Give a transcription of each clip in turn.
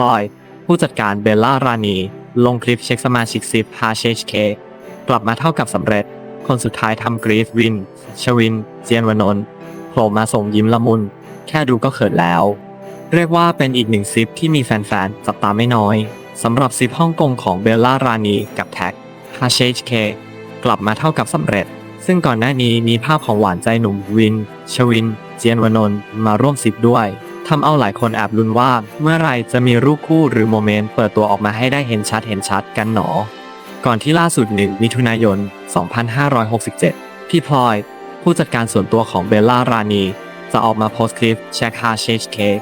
ลอย ผู้จัดการเบลล่ารานี ลงคลิปเช็คสมาชิกซิปฮาเชชเคกลับมาเท่ากับสำเร็จ คนสุดท้ายทำกรีฟวิน ชวิน เจียนวนนท์โผล่มาส่งยิ้มละมุน แค่ดูก็เขินแล้ว เรียกว่าเป็นอีกหนึ่งซิปที่มีแฟนๆจับตาไม่น้อยสำหรับซิปฮ่องกงของเบลล่ารานีกับแท็กฮาเชชเคกลับมาเท่ากับสำเร็จ ซึ่งก่อนหน้านี้มีภาพของหวานใจหนุ่มวิน ชวิน เจียนวนนท์มาร่วมซิปด้วย ทำเอาหลายคนแอบลุ้นว่า เมื่อไรจะมีรูปคู่หรือโมเมนต์เปิดตัวออกมาให้ได้เห็นชัดเห็นชัดกันหนอ ก่อนที่ล่าสุดหนึ่งมิถุนายน 2567 พี่พลอย ผู้จัดการส่วนตัวของเบลล่ารานีจะออกมาโพสต์คลิปแชร์คาเชชเค้ก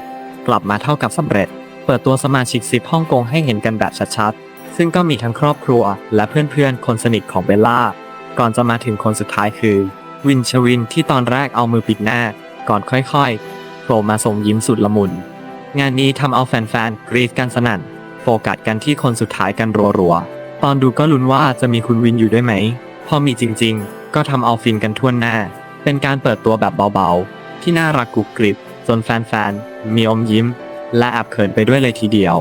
กลับมาเท่ากับสำเร็จ เปิดตัวสมาชิกซิปฮ่องกงให้เห็นกันแบบชัดๆ ซึ่งก็มีทั้งครอบครัว และเพื่อนๆ คนสนิทของเบลล่า ก่อนจะมาถึงคนสุดท้ายคือ วินชวินที่ตอนแรกเอามือปิดหน้า ก่อนค่อยๆ โผล่มาส่งยิ้มสุดละมุน งานนี้ทำเอาแฟนๆกรีดกันสนั่น โฟกัสกันที่คนสุดท้ายกันรัวๆ ตอนดูก็ลุ้นว่าจะมีคุณวินอยู่ด้วยไหม พอมีจริงๆ ก็ทำเอาฟินกันทั่วหน้า เป็นการเปิดตัวแบบเบาๆ ที่น่ารักกุกกริบจนแฟนๆมีอมยิ้ม และแอบเขินไปด้วยเลยทีเดียว